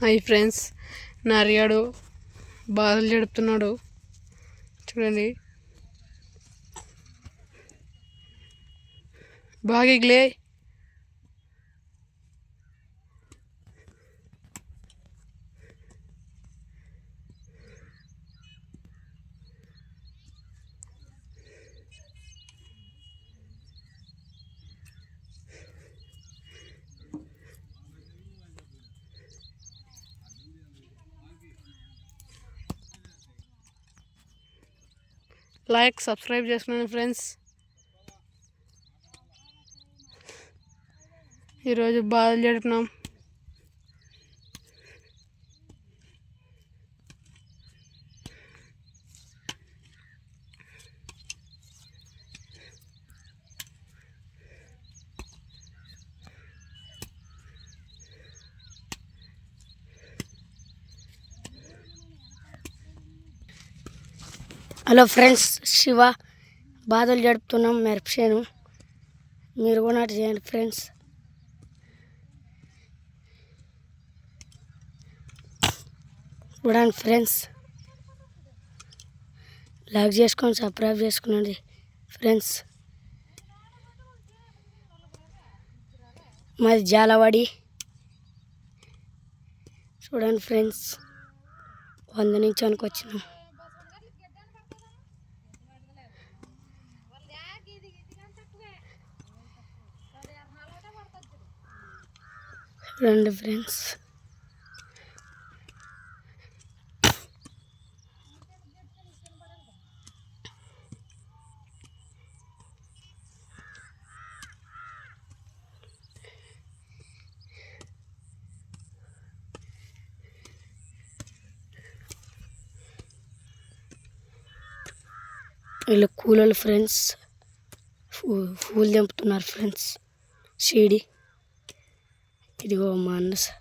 Hi friends నరియాడు బాధలు జడుపుతున్నాడు చూడండి. బాగా ఇగ్లే లైక్ సబ్స్క్రైబ్ చేసుకున్నాను ఫ్రెండ్స్. ఈరోజు బాధలు జడిపినాం హలో ఫ్రెండ్స్ శివ బాధలు జరుపుతున్నాం మెరపసేను మీరు కూడా చేయండి ఫ్రెండ్స్. చూడండి ఫ్రెండ్స్. లైక్ చేసుకొని సబ్స్క్రైబ్ చేసుకునండి ఫ్రెండ్స్. మాది జాలవాడి. చూడండి ఫ్రెండ్స్ వంద నుంచి అనుకొచ్చినాం చూడండి ఫ్రెండ్స్. వీళ్ళు కూలోళ్ళు ఫ్రెండ్స్. పూలు తెంపుతున్నారు ఫ్రెండ్స్. షీడీ ఇదిగో మా అన్న స-